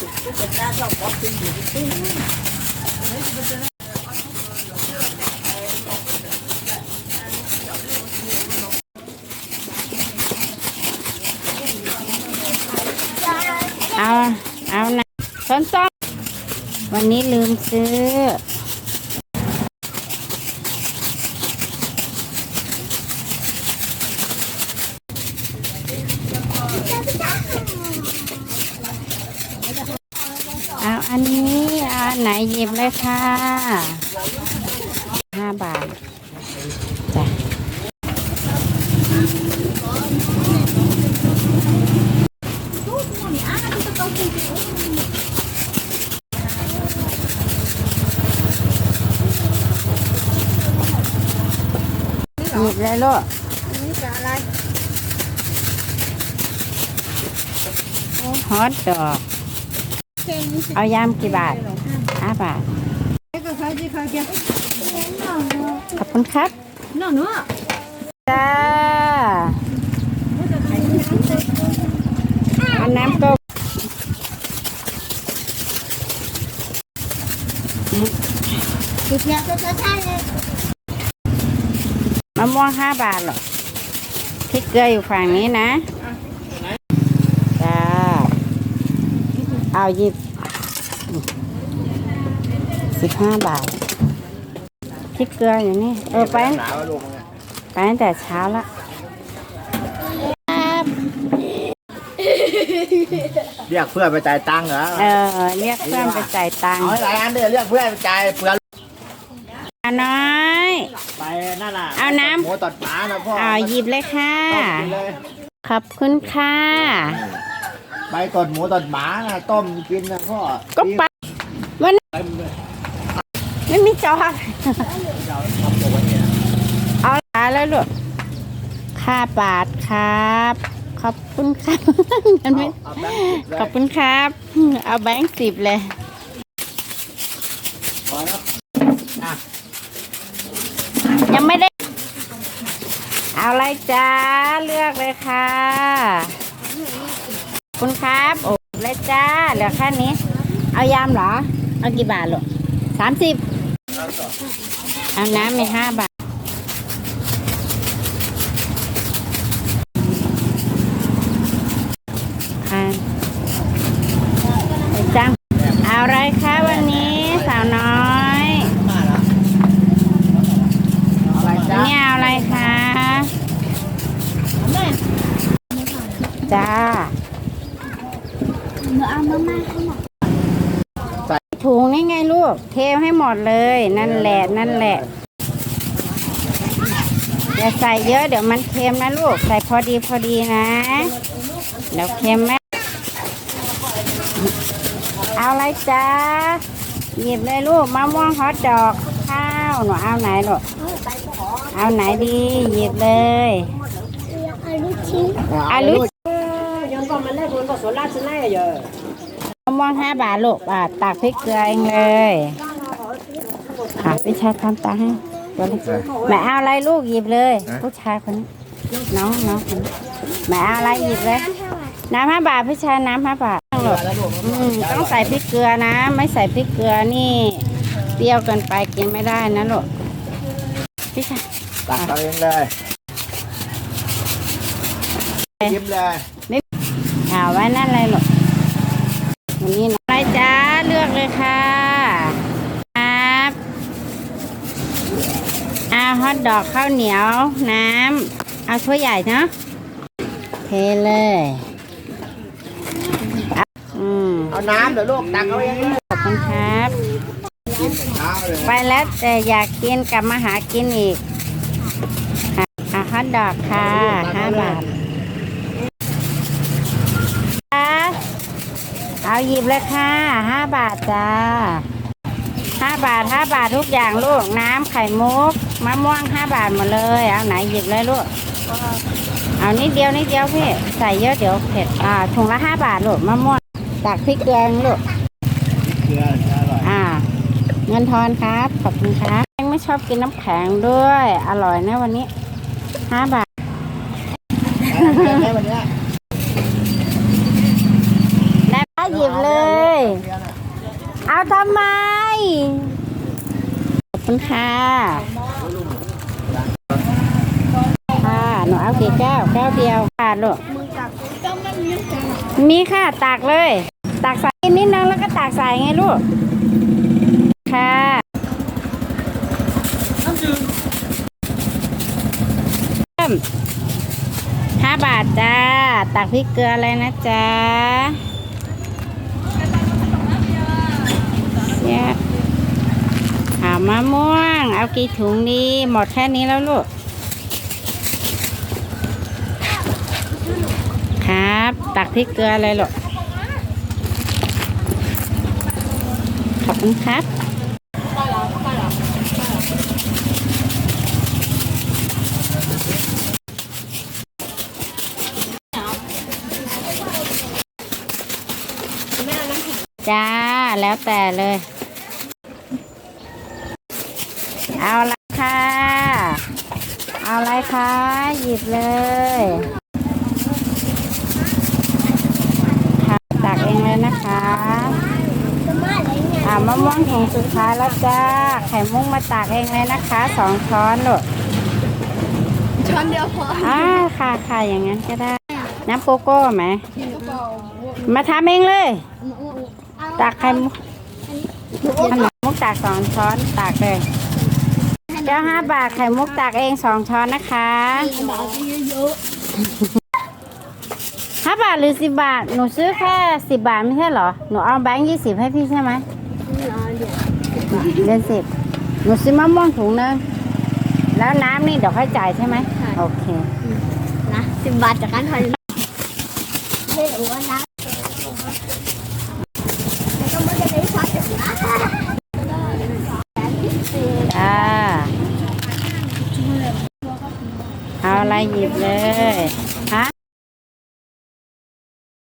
เอา เอานะซ้อนส้อมวันนี้ลืมซื้อ เอาอันนี้เอาอัน ไหนหยิบเลยค่ะห้าบาทจ้ะหยิบเลยลูกนี่จะอะไรฮอตดอกเก่งนี่สิเอายำกี่บาท ห้าบาทก็ใครที่ใครแกขอบคุณครับน้องเนาะจ้าอาน้ำก็ติดยาก็ใช่เลยมะม่วงห้าบาทหรอกพริกเกลืออยู่ฝั่งนี้นะจ้าเอาหยิบ สิบห้าบาทพริกเกลืออยู่นี่เออไปหนาวลงไงไปตั้งแต่เช้าละครับเรียกเพื่อนไปจ่ายตังค์เหรอ เออ เรียกเพื่อนไปจ่ายตังค์เอาให้หลายอันเดียวเรียกเพื่อนไปจ่ายเปลือกเอาน้อย ไปนั่นน่ะเอาน้ำหมูตอดหมานะพ่อเอาหยิบเลยค่ะต้มกินเลยขอบคุณค่ะ ไปตอดหมูตอดหมานะต้มกินนะพ่อ ก็ไปวันเต็มเลย ไม่มีจอดเราทำตัวไว้เนี่ยเอาหลาแล้วลูกค่าบาทครับ ขอบคุณครับมันไม่เอาแบงค์สิบเลยขอบคุณครับ เอาแบงค์สิบเลยพอแล้วอะยังไม่ได้ เอาอะไรจ้าเลือกเลยค่ะขอบคุณครับโอ้เลยจ้าเหลือแค่นี้ เอายำเหรอ เอากี่บาทลูกสามสิบ เอาน้ำมีห้าบาทค่ะไปจัง เอาอะไรคะวันนี้สาวน้อยมาแล้วอะไรจ๊ะนี่เอาอะไรคะ จ้า หนูเอามาม่าให้หน่อย ถุงนี่ไงลู ก เทให้หมดเลยนั่นแหละนั่นแหละอย่าใส่เยอะเดี๋ยวมันเค็มนะลูก ใส่พอดีพอดีนะ เดี๋ยวเค็มไหมเอาอะไรจ้าหยิบเลยลูกมะม่วงฮอตดอกข้าวหนูเอาไหนลูกเอาไหนดีหยิบเลยเอาลูกชิ้นอาลุยังก็มันแรกมันก็สวนราชไล่เยอะมะม่วงห้าบาทลูกอ่าตักพริกเกลือเองเลยอะพี่ชายทำตาให้ตัวเล็กแม่เอาอะไรลูกหยิบเลย ผู้ชายคนนี้น้องน้องคนนี้แม่เอาอะไรหยิบเลย น้ำห้าบาทพี่ชายน้ำห้าบาทลูกอืมต้องใส่พริกเกลือนะ ไม่ใส่พริกเกลือนี่เปรี้ยวเกินไปกินไม่ได้นะลูกพี่ชายตักเอาเองเลยยิ้มเลยเอาไว้นั่นเลยลูก วันนี้อะไรจ้าเลือกเลยค่ะครับเอาฮอทดอกข้าวเหนียวน้ำเอาถ้วยใหญ่เนาะเทเลยอะอืมเอาน้ำเดี๋ยวลูกตักเอาเองเลยขอบคุณครับกินเช้าเลยไปแล้วแต่อยากกินกลับมาหากินอีกอะเอาฮอทดอกค่ะห้าบาทจ้า เอาหยิบเลยค่ะห้าบาทจ้าห้าบาทห้าบาททุกอย่างลูกน้ำไข่มุกมะม่วงห้าบาทหมดเลยเอาไหนหยิบเลยลูกเอานิดเดียวนิดเดียวพี่ใส่เยอะเดี๋ยวเผ็ดอ่าถุงละห้าบาทลูกมะม่วงตักพริกเกลือลูกเกลืออร่อยอ่า เงินทอนครับขอบคุณครับยังไม่ชอบกินน้ำแข็งด้วย อร่อยนะวันนี้ห้าบาทแค่วันเนี้ย ได้ป้าหยิบเลย เอาทำไม ขอบคุณค่ะ ค่ะหนูเอากี่แก้วแก้วเดียวค่ะลูกมีค่ะตักเลย ตักใส่นิดนึงแล้วก็ตักใส่ไงลูก ค่ะเริ่มห้าบาทจ้า ตักพริกเกลือเลยนะจ๊ะ เนี่ยหามะม่วง เอากี่ถุงดี หมดแค่นี้แล้วลูก ครับ ตักพริกเกลือเลยลูก ขอบคุณครับจ้า แล้วแต่เลย เอาละค่ะ เอาอะไรคะหยิบเลยค่ะตักเองเลยนะคะจะมาอะไรเนี่ยอ่ามะม่วงถุงสุดท้ายแล้วจ้า ไข่มุกมาตักเองเลยนะคะสองช้อนลูกช้อนเดียวพออ่าค่ะค่ะอย่างนั้นก็ได้ น้ำโกโก้ไหม มาทำเองเลย ตักไข่มุกขนมมุกตักสองช้อนตักเลยแก้วห้าบาทไข่มุกตักเองสองช้อนนะคะห้าบาทหรือสิบบาท หนูซื้อแค่สิบบาทไม่ใช่เหรอ หนูเอาแบงค์ยี่สิบให้พี่ใช่ไหมเดี๋ยวเดือนสิบหนูซื้อมะม่วงถุงนึงแล้วน้ำนี่เดี๋ยวค่อยจ่ายใช่ไหมโอเค นะสิบบาทจากการทอนเฮ้ยอ้วนนะแล้วก็ไม่ได้ได้ช็อตจากนะ จ้า เอาอะไร หยิบเลย